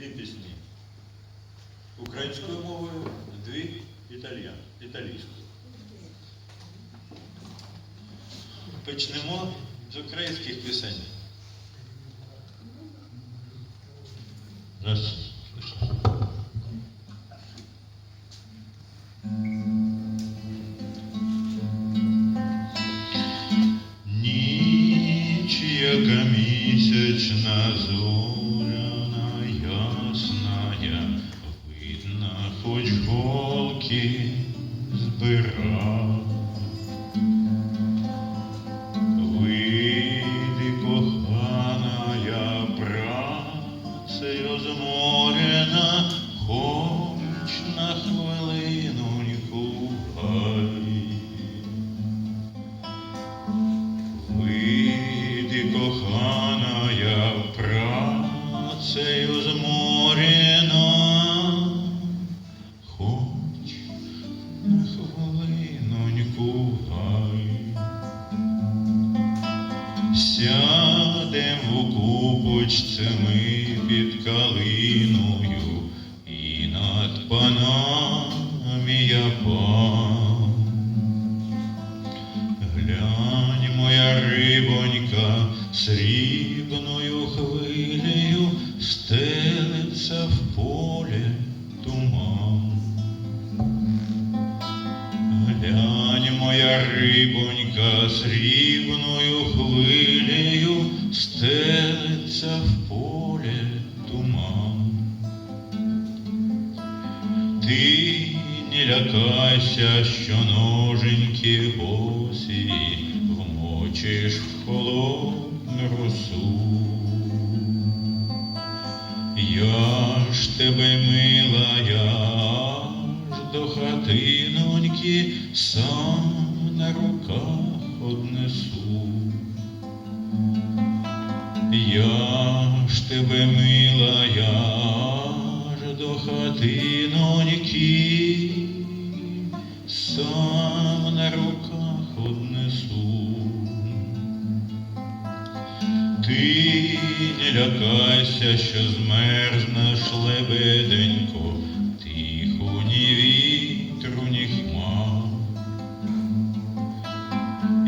дві пісні. Українською мовою, дві італіян, італійською. Почнемо з українських пісень. Раз. Ніч, місячна голки збирав. Вийди, коханая, працею зморена, хоч на хвилиноньку гай. Сядем в купочці ми під калиною, і над панами я пан. Глянь, моя рибонька, срібною хвилею стелиться в рибонька, срібною хвилею стелиться в поле туман. Ти не лякайся, що ноженьки босі вмочиш в холодну росу. Я ж тебе мила, я аж до хатиноньки сам руках однесу. Я ж тебе мила, я аж до хатиноньки сам на руках однесу. Ти не лякайся, що змерзнеш лебеденько,